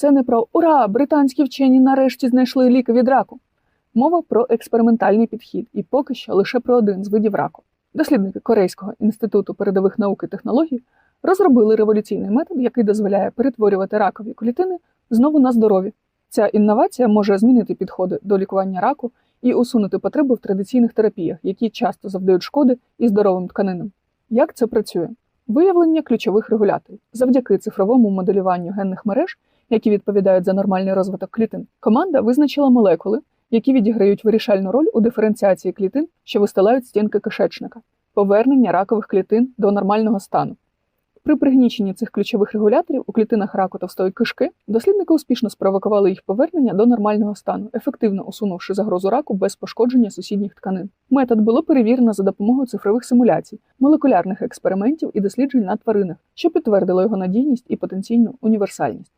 Це не про ура! Британські вчені нарешті знайшли ліки від раку. Мова про експериментальний підхід, і поки що лише про один з видів раку. Дослідники Корейського інституту передових наук і технологій розробили революційний метод, який дозволяє перетворювати ракові клітини знову на здорові. Ця інновація може змінити підходи до лікування раку і усунути потребу в традиційних терапіях, які часто завдають шкоди і здоровим тканинам. Як це працює? Виявлення ключових регуляторів завдяки цифровому моделюванню генних мереж, які відповідають за нормальний розвиток клітин. Команда визначила молекули, які відіграють вирішальну роль у диференціації клітин, що вистилають стінки кишечника, повернення ракових клітин до нормального стану. При пригніченні цих ключових регуляторів у клітинах раку товстої кишки дослідники успішно спровокували їх повернення до нормального стану, ефективно усунувши загрозу раку без пошкодження сусідніх тканин. Метод було перевірено за допомогою цифрових симуляцій, молекулярних експериментів і досліджень на тваринах, що підтвердило його надійність і потенційну універсальність.